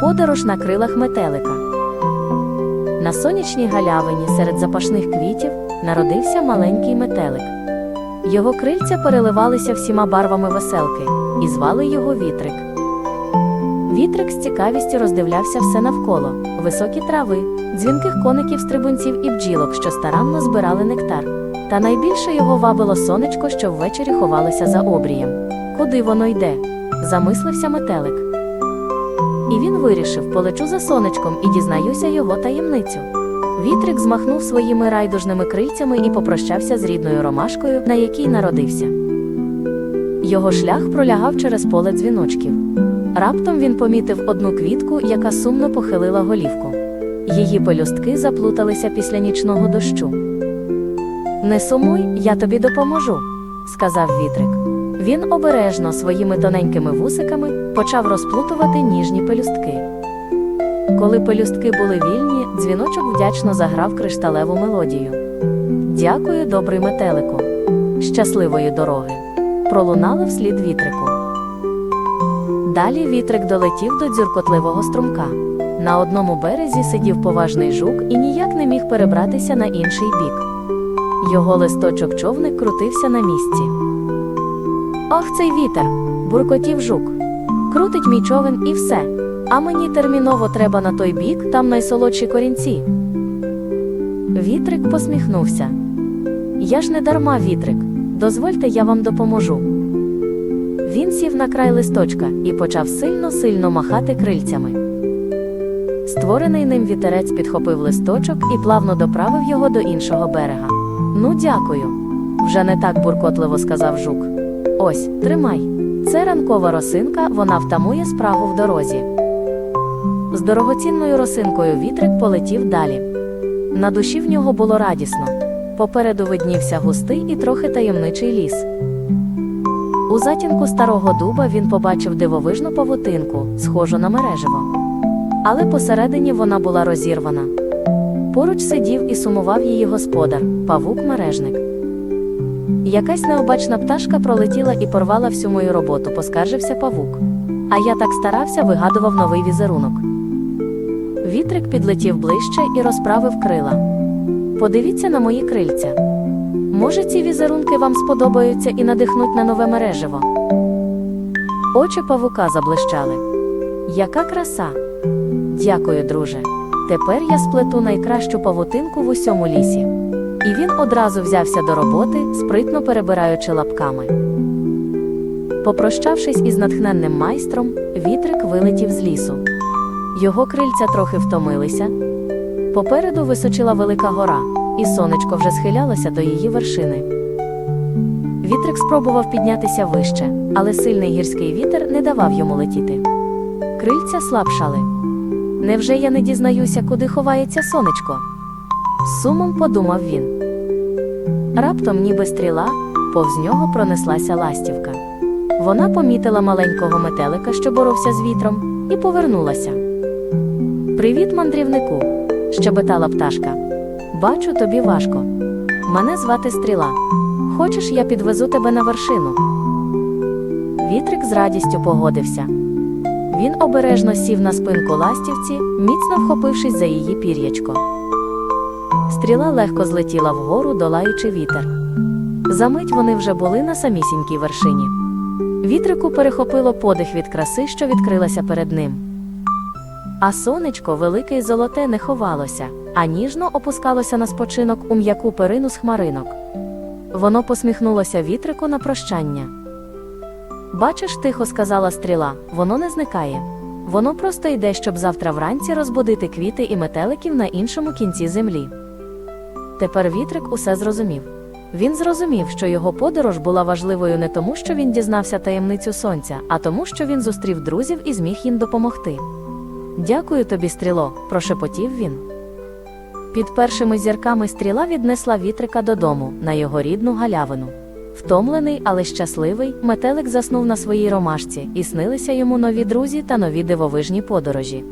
Подорож на крилах метелика. На сонячній галявині серед запашних квітів народився маленький метелик. Його крильця переливалися всіма барвами веселки, і звали його вітрик. Вітрик з цікавістю роздивлявся все навколо: високі трави, дзвінких коників, стрибунців і бджілок, що старанно збирали нектар. Та найбільше його вабило сонечко, що ввечері ховалося за обрієм. Куди воно йде? замислився метелик. І він вирішив, полечу за сонечком і дізнаюся його таємницю. Вітрик змахнув своїми райдужними крильцями і попрощався з рідною ромашкою, на якій народився. Його шлях пролягав через поле дзвіночків. Раптом він помітив одну квітку, яка сумно похилила голівку. Її пелюстки заплуталися після нічного дощу. Не сумуй, я тобі допоможу, сказав вітрик. Він обережно своїми тоненькими вусиками почав розплутувати ніжні пелюстки. Коли пелюстки були вільні, дзвіночок вдячно заграв кришталеву мелодію. Дякую, добрий метелику. Щасливої дороги. Пролунали вслід вітрику. Далі вітрик долетів до дзюркотливого струмка. На одному березі сидів поважний жук і ніяк не міг перебратися на інший бік. Його листочок човник крутився на місці. Ох, цей вітер! буркотів жук. Крутить мій човен і все. А мені терміново треба на той бік, там найсолодші корінці. Вітрик посміхнувся. Я ж не дарма вітрик. Дозвольте, я вам допоможу. Він сів на край листочка і почав сильно-сильно махати крильцями. Створений ним вітерець підхопив листочок і плавно доправив його до іншого берега. Ну, дякую. Вже не так буркотливо сказав жук. Ось, тримай. Це ранкова росинка, вона втамує справу в дорозі. З дорогоцінною росинкою вітрик полетів далі. На душі в нього було радісно. Попереду виднівся густий і трохи таємничий ліс. У затінку старого дуба він побачив дивовижну павутинку, схожу на мереживо. Але посередині вона була розірвана. Поруч сидів і сумував її господар, павук-мережник. Якась необачна пташка пролетіла і порвала всю мою роботу, поскаржився павук. А я так старався, вигадував новий візерунок. Вітрик підлетів ближче і розправив крила. Подивіться на мої крильця. Може, ці візерунки вам сподобаються і надихнуть на нове мереживо. Очі павука заблищали. Яка краса! Дякую, друже. Тепер я сплету найкращу павутинку в усьому лісі. І він одразу взявся до роботи, спритно перебираючи лапками. Попрощавшись із натхненним майстром, вітрик вилетів з лісу. Його крильця трохи втомилися. Попереду височила велика гора, і сонечко вже схилялося до її вершини. Вітрик спробував піднятися вище, але сильний гірський вітер не давав йому летіти. Крильця слабшали. Невже я не дізнаюся, куди ховається сонечко? З сумом подумав він. Раптом, ніби стріла, повз нього пронеслася ластівка. Вона помітила маленького метелика, що боровся з вітром, і повернулася. Привіт, мандрівнику, щебетала пташка. Бачу, тобі важко. Мене звати Стріла. Хочеш, я підвезу тебе на вершину? Вітрик з радістю погодився. Він обережно сів на спинку ластівці, міцно вхопившись за її пір'ячко. Стріла легко злетіла вгору, долаючи вітер. Замить вони вже були на самісінькій вершині. Вітрику перехопило подих від краси, що відкрилася перед ним. А сонечко, велике й золоте, не ховалося, а ніжно опускалося на спочинок у м'яку перину з хмаринок. Воно посміхнулося вітрику на прощання. Бачиш, тихо сказала стріла, воно не зникає. Воно просто йде, щоб завтра вранці розбудити квіти і метеликів на іншому кінці землі. Тепер вітрик усе зрозумів. Він зрозумів, що його подорож була важливою не тому, що він дізнався таємницю сонця, а тому, що він зустрів друзів і зміг їм допомогти. Дякую тобі, стріло, прошепотів він. Під першими зірками стріла віднесла вітрика додому, на його рідну галявину. Втомлений, але щасливий, метелик заснув на своїй ромашці, і снилися йому нові друзі та нові дивовижні подорожі.